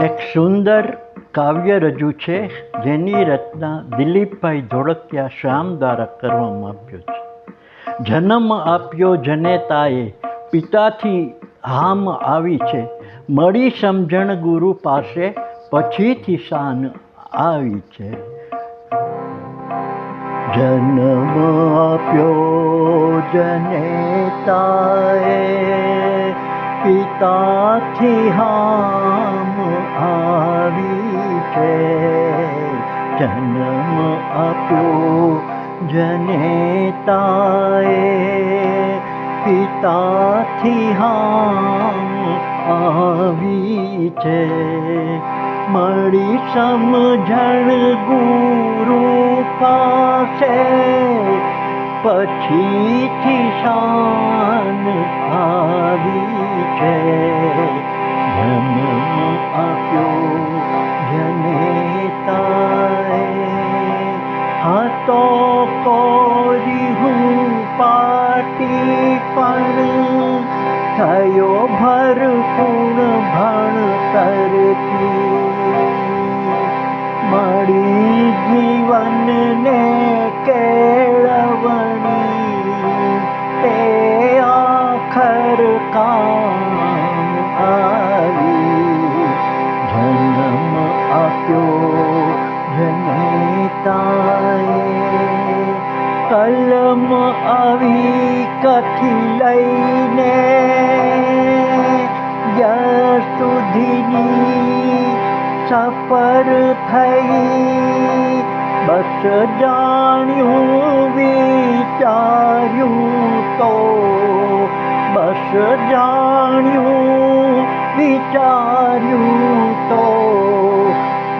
એક સુંદર કાવ્ય રજૂ છે, જેની રચના દિલીપભાઈ ધોળકિયા શ્યામ દ્વારા કરવામાં આવ્યો છે. જન્મ આપ્યો જનેતાએ પિતાથી હામ આવી છે. મળી સમજણ ગુરુ પાસે, પછીથી શાન આવી છે. જન્મ આપ્યો જનેતાએ પિતાથી હામ जन्म जने ता पिता हा आविचे। मणि समझण समझणगुरु पशी ति आ पण थयो भर पूर्ण भणी मि जीवन ने केळवणी ते आखर काम आरका जन्म आप्यो जिता कलम आवी કથી લઈને યશ સુધીની સફર થઈ. બસ જાણ્યું, વિચાર્યું તો બસ જાણ્યું, વિચાર્યું તો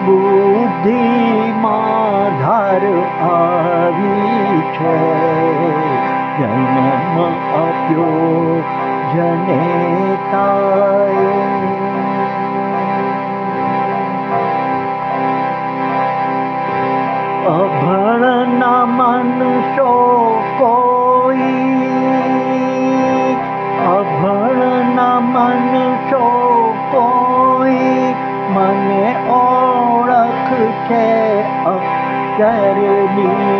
બુદ્ધિમાં ધાર આવી છે. જન્મ આપ્યો અભણ ના મનુષ્યો કોઈ અભણના મનુષ્યો કોઈ મને ઓળખ છે અક્ષરની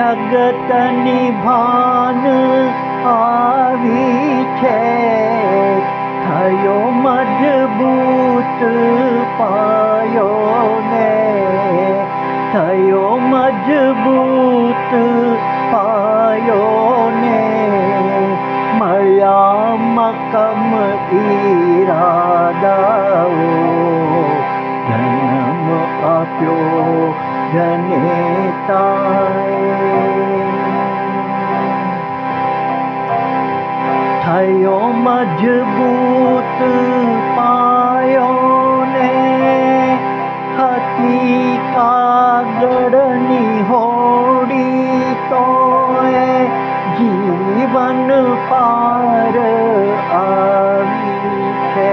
જગતની ભાન આવી છે. થયો મજબૂત પાયો ને થયો મજબૂત પાયો ને મળ્યા મકમ ઈરાદાઓ જન્મ આપ્યો જનેતાએ મજબૂત પાયો ને હતી કાગળની હોડી તોય જીવન પાર આવી છે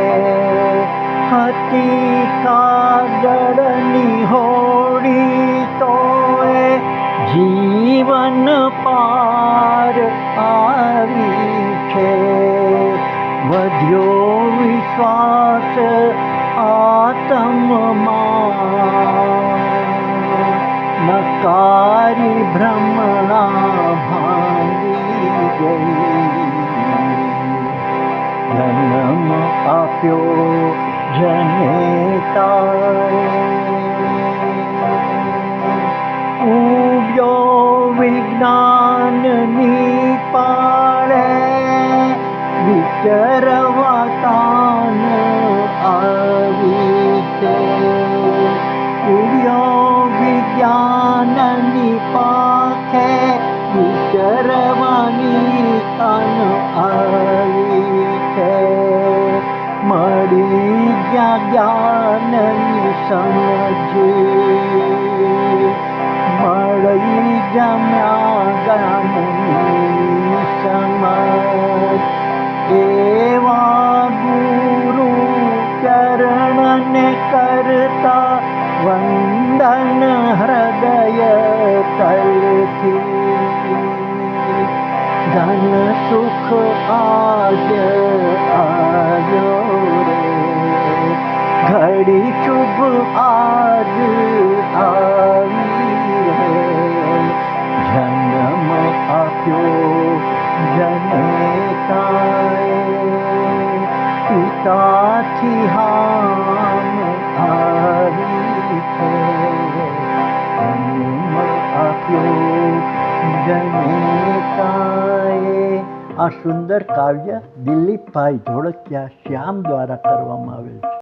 હતી કાગળની હોડી તોય જીવન પાર આવી નકારી ભ્રમણા ભાંગી ગઈ. જન્મ આપ્યો જનેતા. ઉગ્યો વિજ્ઞાનની પાળે વિચરવા ஞானம் சமஜே மழை ஜமாகமுனி சமஜ தேவா குரு கரணன் கருத்தா वंदन हृदय तल की धन सुख आज आ ઘડી શુભ આજ આવી જન્મ આપ્યો જનેતાએ પિતાથી હામ આવી. જન્મ આપ્યો જનતાએ આ સુંદર કાવ્ય દિલીપભાઈ ધોળકિયા શ્યામ દ્વારા કરવામાં આવેલ છે.